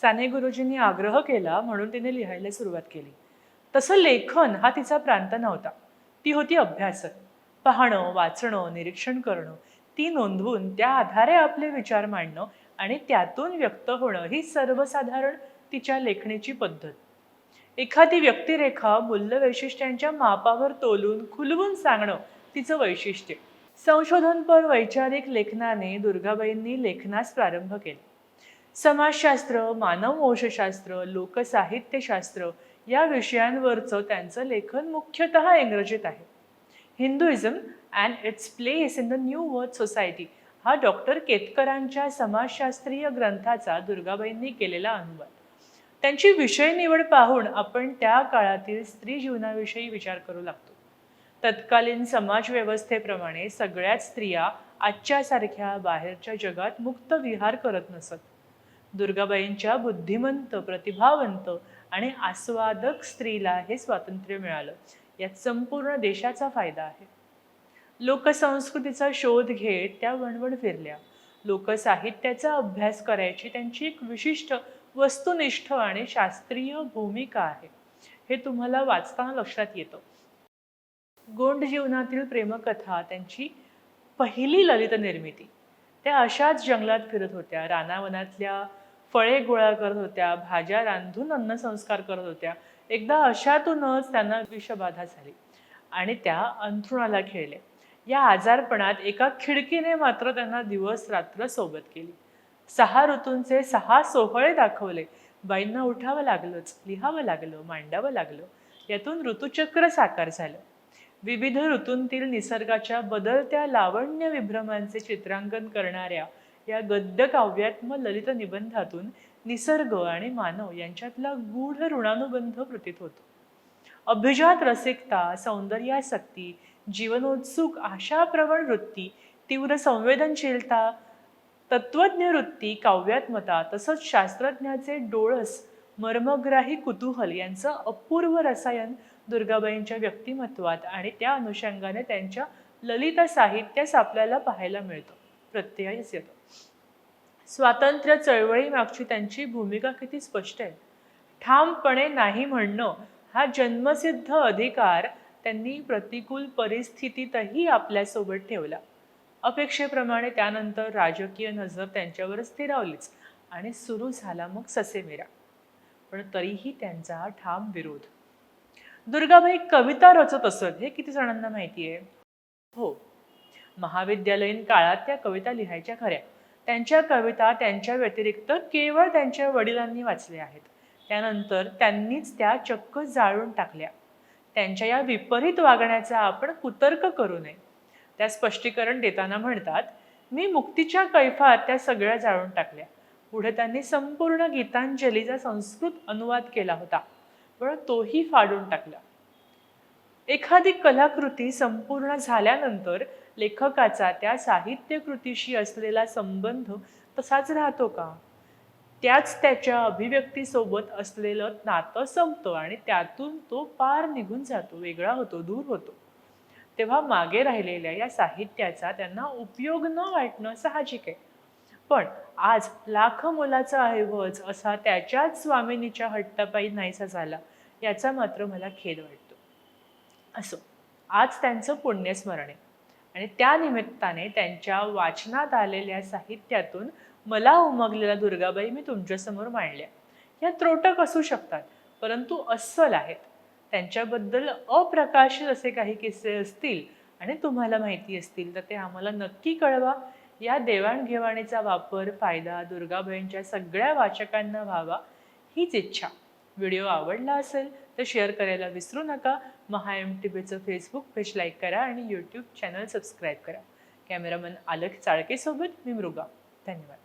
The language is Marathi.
साने गुरुजींनी आग्रह केला म्हणून तिने लिहायला सुरुवात केली. तसं लेखन हा तिचा प्रांत नव्हता. ती होती अभ्यासक. पाहणं वाचणं निरीक्षण करणं ती नोंदवून त्या आधारे आपले विचार मांडणं आणि त्यातून व्यक्त होणं ही सर्वसाधारण तिच्या लेखणीची पद्धत. एखादी व्यक्तिरेखा मूल्य वैशिष्ट्यांच्या मापावर तोलून खुलवून सांगणं तिचं वैशिष्ट्य. संशोधनपर वैचारिक लेखनाने दुर्गाबाईंनी लेखनास प्रारंभ केला. समाजशास्त्र मानववंशशास्त्र लोकसाहित्यशास्त्र या विषयांवरचं त्यांचं लेखन मुख्यतः इंग्रजीत आहे. Hinduism and its place in the new world society हा डॉक्टर केतकरांच्या समाजशास्त्रीय ग्रंथाचा दुर्गाबाईंनी केलेला अनुवाद. त्यांची विषय निवड पाहून आपण त्या काळातील स्त्री जीवनाविषयी विचार करू लागतो. तत्कालीन समाजव्यवस्थेप्रमाणे सगळ्याच स्त्रिया आजच्या सारख्या बाहेरच्या जगात मुक्त विहार करत नसत. दुर्गाबाईंच्या बुद्धिमंत प्रतिभावंत आणि आस्वादक स्त्रीला हे स्वातंत्र्य मिळालं. यात संपूर्ण देशाचा फायदा आहे. लोकसंस्कृतीचा शोध घेत त्या वणवण फिरल्या. लोकसाहित्याचा अभ्यास करायची त्यांची एक विशिष्ट वस्तुनिष्ठ आणि शास्त्रीय भूमिका आहे. हे तुम्हाला वाचताना लक्षात येतं. गोंड जीवनातील प्रेमकथा त्यांची पहिली ललित निर्मिती. त्या अशाच जंगलात फिरत होत्या. रानावनातल्या फळे गोळा करत होत्या भाज्या रांधून अन्नसंस्कार करत होत्या. एकदा अशातूनच त्यांना विषबाधा झाली आणि त्या अंथरुणाला खेळल्या या आजारपणात एका खिडकीने मात्र त्यांना दिवस रात्र सोबत केली. सहा ऋतूंचे सहा सोहळे दाखवले. बाईंना उठावं लागलंच लिहावं लागलं मांडावं लागलं. यातून ऋतुचक्र साकार झालं. विविध ऋतूंतील निसर्गाच्या बदलत्या लावण्य विभ्रमांचे चित्रांकन करणाऱ्या या गद्य काव्यात्म ललित निबंधातून निसर्ग आणि मानव यांच्यातला गूढ ऋणानुबंध प्रतीत होतो. अभिजात रसिकता सौंदर्यासक्ती जीवनोत्सुक आशाप्रवण वृत्ती तीव्र संवेदनशीलता तत्वज्ञ वृत्ती काव्यात्मता तसंच शास्त्रज्ञाचे डोळस मर्मग्राही कुतूहल यांचं अपूर्व रसायन दुर्गाबाईंच्या व्यक्तिमत्वात आणि त्या अनुषंगाने त्यांच्या ललित साहित्यास आपल्याला पाहायला मिळतं. प्रत्ययच येतं. स्वातंत्र्य चळवळीमागची त्यांची भूमिका किती स्पष्ट आहे. ठामपणे नाही म्हणणं हा जन्मसिद्ध अधिकार त्यांनी प्रतिकूल परिस्थितीतही आपल्यासोबत ठेवला. अपेक्षेप्रमाणे त्यानंतर राजकीय नजर त्यांच्यावर स्थिरावलीच आणि सुरू झाला मग ससेमिरा. पण तरीही त्यांचा ठाम विरोध. दुर्गाबाई कविता रचत असत हे किती जणांना माहिती आहे हो. महाविद्यालयीन काळात त्या कविता लिहायच्या खऱ्या. त्यांच्या कविता त्यांच्या व्यतिरिक्त केवळ त्यांच्या वडिलांनी वाचल्या आहेत. त्यानंतर त्यांनीच त्या चक्क जाळून टाकल्या. त्यांच्या या विपरीत वागण्याचा आपण कुतर्क करू नये. त्या स्पष्टीकरण देताना म्हणतात मी मुक्तीच्या कैफात त्या सगळ्या जाळून टाकल्या. पुढे त्यांनी संपूर्ण गीतांजलीचा संस्कृत अनुवाद केला होता. पण तोही फाडून टाकला. एखादी कलाकृती संपूर्ण झाल्यानंतर लेखकाचा त्या साहित्यकृतीशी असलेला संबंध तसाच राहतो का? त्याच त्याच्या अभिव्यक्तीसोबत असलेलं नातं संपतं आणि त्यातून तो पार निघून जातो वेगळा होतो दूर होतो. तेव्हा मागे राहिलेल्या या साहित्याचा त्यांना उपयोग न वाटणं साहजिक आहे. पण आज लाख मुलाचा ऐवज असा त्याच्याच स्वामिनीच्या हट्टापायी नाहीसा झाला याचा मात्र मला खेद वाटतो. असो आज त्यांचं पुण्यस्मरण आहे. आणि त्या निमित्ताने त्यांच्या वाचनात आलेल्या साहित्यातून मला उमगलेल्या दुर्गाबाई मी तुमच्यासमोर मांडल्या. या त्रोटक असू शकतात परंतु अस्सल आहेत. त्यांच्याबद्दल अप्रकाशित असे काही किस्से असतील आणि तुम्हाला माहिती असतील तर ते आम्हाला नक्की कळवा. या देवाणघेवाणीचा वापर फायदा दुर्गाबाईंच्या सगळ्या वाचकांना व्हावा हीच इच्छा. व्हिडिओ आवडला असेल तर शेअर करायला विसरू नका. महा एम टी बीचं फेसबुक पेज लाईक करा आणि यूट्यूब चॅनल सबस्क्राईब करा. कॅमेरामन आलख चाळकेसोबत मी मृगा. धन्यवाद.